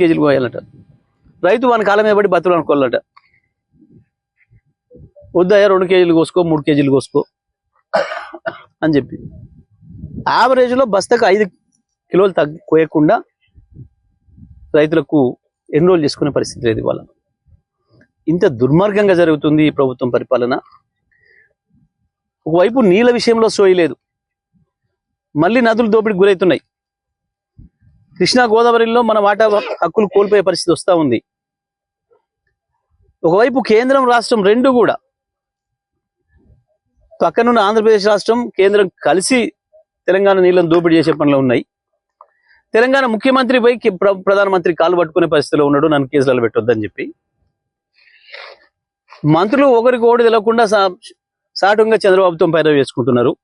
కేజీలు పోయాలట రైతు వాని కాలం పడి బతులు అనుకోవాలంట. వద్దయ్యా రెండు కేజీలు కోసుకో మూడు కేజీలు కోసుకో అని చెప్పి. యావరేజ్లో బస్తకు ఐదు కిలోలు తగ్గి కోయకుండా రైతులకు ఎన్రోల్ చేసుకునే పరిస్థితి లేదు ఇవాళ. ఇంత దుర్మార్గంగా జరుగుతుంది ఈ ప్రభుత్వం పరిపాలన. ఒకవైపు నీళ్ళ విషయంలో సోయలేదు మళ్ళీ నదులు దోపిడికి గురవుతున్నాయి కృష్ణా గోదావరిలో మన వాటా హక్కులు కోల్పోయే పరిస్థితి వస్తూ ఉంది. ఒకవైపు కేంద్రం రాష్ట్రం రెండు కూడా. పక్కనున్న ఆంధ్రప్రదేశ్ రాష్ట్రం కేంద్రం కలిసి తెలంగాణ నీళ్ళను దోపిడీ చేసే పనిలో ఉన్నాయి. తెలంగాణ ముఖ్యమంత్రి పోయి ప్రధానమంత్రి కాలు పట్టుకునే పరిస్థితిలో ఉన్నాడు. నన్ను కేసులలో పెట్టొద్దని చెప్పి. మంత్రులు ఒకరికి ఓడి తెలవకుండా సా- సాటుగా చంద్రబాబుతో పైరవ్ చేసుకుంటున్నారు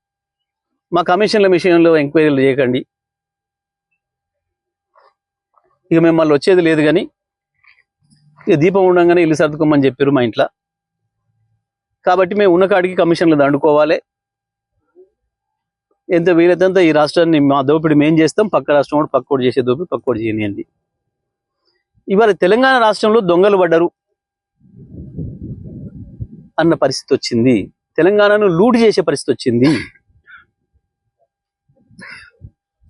మా కమిషన్ల విషయంలో ఎంక్వైరీలు చేయకండి. ఇక మిమ్మల్ని వచ్చేది లేదు కానీ ఇక దీపం ఉండగానే ఇల్లు సర్దుకోమని చెప్పారు మా ఇంట్లో. కాబట్టి మేము ఉన్న కాడికి కమిషన్లు దండుకోవాలి. ఎంత వీలైతే ఈ రాష్ట్రాన్ని మా దోపిడి మేం చేస్తాం పక్క రాష్ట్రం కూడా పక్కోడు చేసే దోపిడి పక్కోడు చేయనియండి ఇవాళ తెలంగాణ రాష్ట్రంలో దొంగలు పడ్డరు అన్న పరిస్థితి వచ్చింది. తెలంగాణను లూటు చేసే పరిస్థితి వచ్చింది.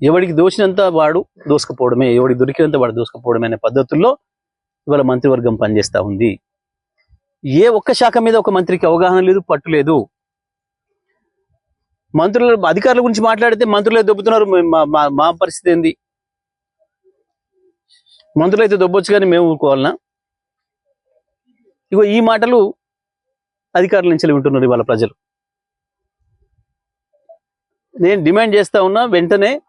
ఎవడికి దోచినంత వాడు దోసుకపోవడమే ఎవడికి దొరికినంత వాడు దోసుకపోవడమే అనే పద్ధతుల్లో ఇవాళ మంత్రివర్గం పనిచేస్తా ఉంది. ఏ ఒక్క శాఖ మీద ఒక మంత్రికి అవగాహన లేదు పట్టు లేదు. మంత్రుల అధికారుల గురించి మాట్లాడితే మంత్రులే దొబ్బుతున్నారు మా- పరిస్థితి ఏంది? మంత్రులు అయితే దొబ్బొచ్చు కానీ మేము ఊరుకోవాలనా? ఇగో ఈ మాటలు అధికారుల నుంచి వింటున్నారు ఇవాళ ప్రజలు. నేను డిమాండ్ చేస్తా ఉన్నా వెంటనే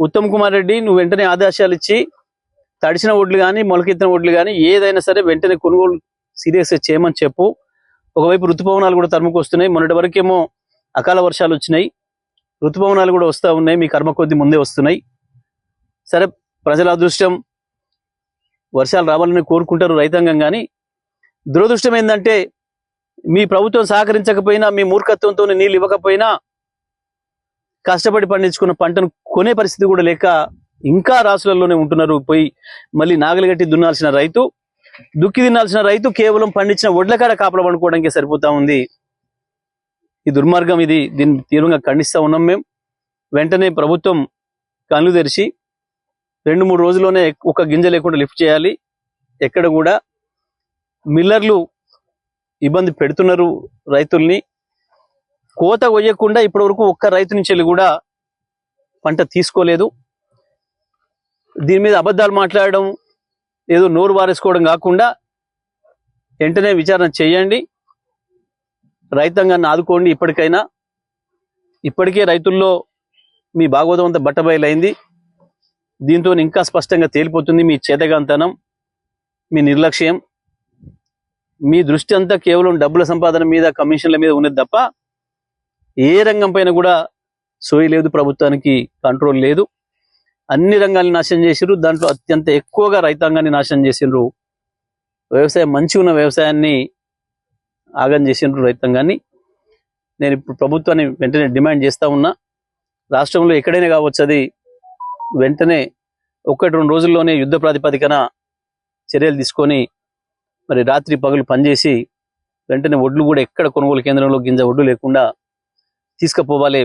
ఉత్తమ్ కుమార్ రెడ్డి నువ్వు వెంటనే ఆదేశాలు ఇచ్చి తడిసిన ఒడ్లు కానీ మొలకెత్తిన ఒడ్లు కానీ ఏదైనా సరే వెంటనే కొనుగోలు సీరియస్గా చేయమని చెప్పు. ఒకవైపు ఋతుపవనాలు కూడా తరుముకు వస్తున్నాయి. మొన్నటి వరకేమో అకాల వర్షాలు వచ్చినాయి. ఋతుపవనాలు కూడా వస్తూ ఉన్నాయి. మీ కర్మ కొద్ది ముందే వస్తున్నాయి. సరే ప్రజల అదృష్టం వర్షాలు రావాలని కోరుకుంటారు రైతాంగం కానీ దురదృష్టం ఏంటంటే మీ ప్రభుత్వం సహకరించకపోయినా మీ మూర్ఖత్వంతో నీళ్ళు ఇవ్వకపోయినా కష్టపడి పండించుకున్న పంటను కొనే పరిస్థితి కూడా లేక ఇంకా రాసులలోనే ఉంటున్నారు. పోయి మళ్ళీ నాగలిగట్టి దున్నాల్సిన రైతు దుక్కి తినాల్సిన రైతు కేవలం పండించిన ఒడ్లకాడ కాడ కాపలా సరిపోతా ఉంది. ఈ దుర్మార్గం ఇది. దీన్ని తీవ్రంగా ఖండిస్తూ ఉన్నాం మేము. వెంటనే ప్రభుత్వం కళ్ళు తెరిచి రెండు మూడు రోజుల్లోనే ఒక గింజ లేకుండా లిఫ్ట్ చేయాలి. ఎక్కడ కూడా మిల్లర్లు ఇబ్బంది పెడుతున్నారు రైతుల్ని. కోత కొయ్యకుండా ఇప్పటి వరకు ఒక్క రైతు నుంచి వెళ్ళి కూడా పంట తీసుకోలేదు. దీని మీద అబద్ధాలు మాట్లాడడం ఏదో నోరు వారేసుకోవడం కాకుండా వెంటనే విచారణ చేయండి. రైతాంగాన్ని ఆదుకోండి ఇప్పటికైనా. ఇప్పటికే రైతుల్లో మీ భాగవతం అంతా బట్టబయలైంది. దీంతో ఇంకా స్పష్టంగా తేలిపోతుంది మీ చేతగాంతనం మీ నిర్లక్ష్యం. మీ దృష్టి అంతా కేవలం డబ్బుల సంపాదన మీద కమిషన్ల మీద ఉన్నది తప్ప ఏ రంగం పైన కూడా సోయి లేదు ప్రభుత్వానికి కంట్రోల్ లేదు. అన్ని రంగాల్ని నాశనం చేసిరు దాంట్లో అత్యంత ఎక్కువగా రైతాంగాన్ని నాశనం చేసిండ్రు వ్యవసాయం మంచి ఉన్న వ్యవసాయాన్ని ఆగం చేసిండ్రు రైతాంగాన్ని. నేను ఇప్పుడు ప్రభుత్వాన్ని వెంటనే డిమాండ్ చేస్తా ఉన్నా. రాష్ట్రంలో ఎక్కడైనా కావచ్చు అది వెంటనే ఒకటి రెండు రోజుల్లోనే యుద్ధ ప్రాతిపదికన చర్యలు తీసుకొని మరి రాత్రి పగలు పనిచేసి వెంటనే ఒడ్లు కూడా ఎక్కడ కొనుగోలు కేంద్రంలో గింజ ఒడ్లు లేకుండా తీసుకుపోవాలి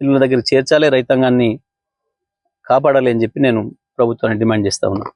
ఇళ్ళ దగ్గర చేర్చాలి రైతాంగాన్ని కాపాడాలి అని చెప్పి నేను ప్రభుత్వాన్ని డిమాండ్ చేస్తా ఉన్నా.